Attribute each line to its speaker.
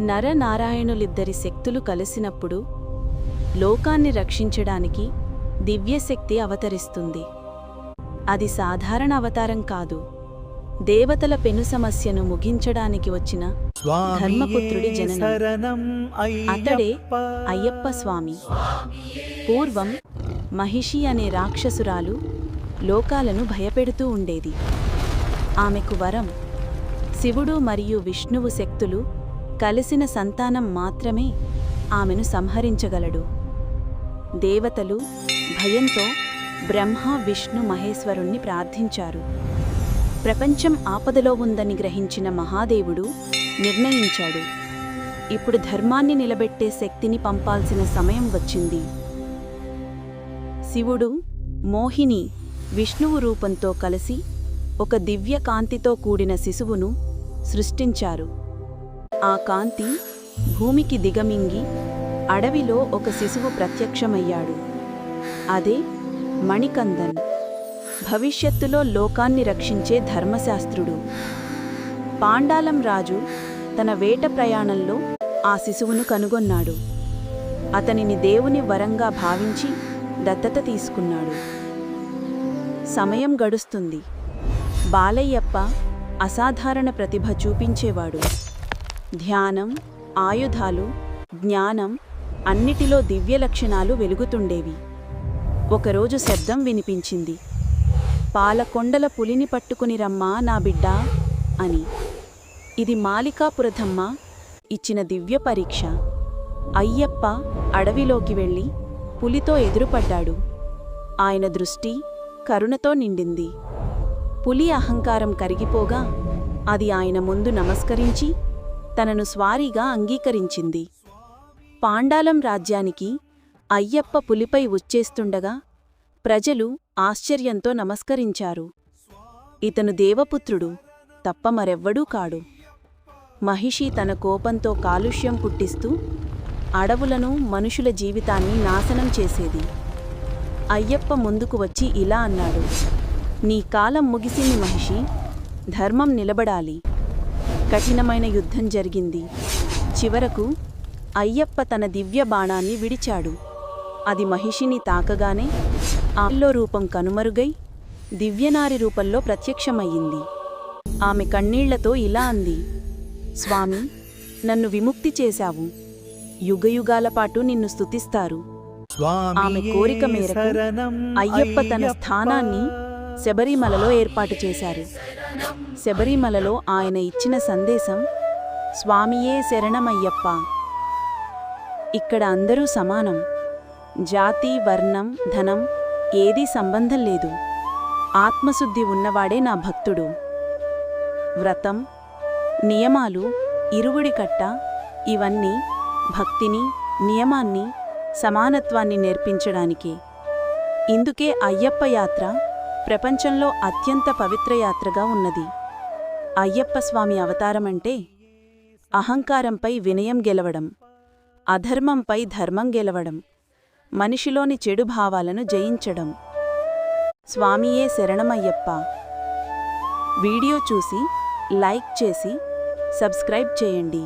Speaker 1: నరనారాయణులిద్దరి శక్తులు కలిసినప్పుడు లోకాన్ని రక్షించడానికి దివ్యశక్తి అవతరిస్తుంది. అది సాధారణ అవతారం కాదు. దేవతల పెను సమస్యను ముగించడానికి వచ్చిన ధర్మపుత్రుడి జననం. అతడే అయ్యప్ప స్వామి. పూర్వం మహిషి అనే రాక్షసురాలు లోకాలను భయపెడుతూ ఉండేది. ఆమెకు వరం శివుడు మరియు విష్ణువు శక్తులు కలిసిన సంతానం మాత్రమే ఆమెను సంహరించగలడు. దేవతలు భయంతో బ్రహ్మ విష్ణు మహేశ్వరుణ్ణి ప్రార్థించారు. ప్రపంచం ఆపదలో ఉందని గ్రహించిన మహాదేవుడు నిర్ణయించాడు. ఇప్పుడు ధర్మాన్ని నిలబెట్టే శక్తిని పంపాల్సిన సమయం వచ్చింది. శివుడు మోహిని విష్ణువు రూపంతో కలిసి ఒక దివ్య కాంతితో కూడిన శిశువును సృష్టించారు. ఆ కాంతి భూమికి దిగమింగి అడవిలో ఒక శిశువు ప్రత్యక్షమయ్యాడు. అదే మణికందన్. భవిష్యత్తులో లోకాన్ని రక్షించే ధర్మశాస్త్రుడు. పాండాలం రాజు తన వేట ప్రయాణంలో ఆ శిశువును కనుగొన్నాడు. అతనిని దేవుని వరంగా భావించి దత్తత తీసుకున్నాడు. సమయం గడుస్తుంది. బాలయ్యప్ప అసాధారణ ప్రతిభ చూపించేవాడు. ధ్యానం ఆయుధాలు జ్ఞానం అన్నిటిలో దివ్య లక్షణాలు వెలుగుతుండేవి. ఒకరోజు శబ్దం వినిపించింది. పాలకొండల పులిని పట్టుకుని రమ్మా నా బిడ్డా అని. ఇది మాలికాపురధమ్మ ఇచ్చిన దివ్య పరీక్ష. అయ్యప్ప అడవిలోకి వెళ్ళి పులితో ఎదురుపడ్డాడు. ఆయన దృష్టి కరుణతో నిండింది. పులి అహంకారం కరిగిపోగా అది ఆయన ముందు నమస్కరించి తనను స్వారీగా అంగీకరించింది. పాండాలం రాజ్యానికి అయ్యప్ప పులిపై వచ్చేస్తుండగా ప్రజలు ఆశ్చర్యంతో నమస్కరించారు. ఇతను దేవపుత్రుడు తప్ప మరెవ్వడూ కాడు. మహిషి తన కోపంతో కాలుష్యం పుట్టిస్తూ అడవులను మనుషుల జీవితాన్ని నాశనం చేసేది. అయ్యప్ప ముందుకు వచ్చి ఇలా అన్నాడు నీ కాలం ముగిసింది మహిషి ధర్మం నిలబడాలి. కఠినమైన యుద్ధం జరిగింది. చివరకు అయ్యప్ప తన దివ్య బాణాన్ని విడిచాడు. అది మహిషిని తాకగానే ఆమెలో రూపం కనుమరుగై దివ్యనారి రూపంలో ప్రత్యక్షమయ్యింది. ఆమె కన్నీళ్ళతో ఇలా అంది స్వామి నన్ను విముక్తి చేశావు. యుగయుగాల పాటు నిన్ను స్తుతిస్తారు. ఆమె కోరిక మేరకు అయ్యప్ప తన స్థానాన్ని శబరిమలలో ఏర్పాటు చేశారు. శబరిమలలో ఆయన ఇచ్చిన సందేశం స్వామియే శరణమయ్యప్ప. ఇక్కడ అందరూ సమానం. జాతి వర్ణం ధనం ఏదీ సంబంధం లేదు. ఆత్మశుద్ధి ఉన్నవాడే నా భక్తుడు. వ్రతం నియమాలు ఇరువుడి కట్ట ఇవన్నీ భక్తిని నియమాన్ని సమానత్వాన్ని నేర్పించడానికి. ఇందుకే అయ్యప్ప యాత్ర ప్రపంచంలో అత్యంత పవిత్ర యాత్రగా ఉన్నది. అయ్యప్ప స్వామి అవతారమంటే అహంకారంపై వినయం గెలవడం అధర్మంపై ధర్మం గెలవడం మనిషిలోని చెడు భావాలను జయించడం. స్వామియే శరణమయ్యప్ప. వీడియో చూసి లైక్ చేసి సబ్స్క్రైబ్ చేయండి.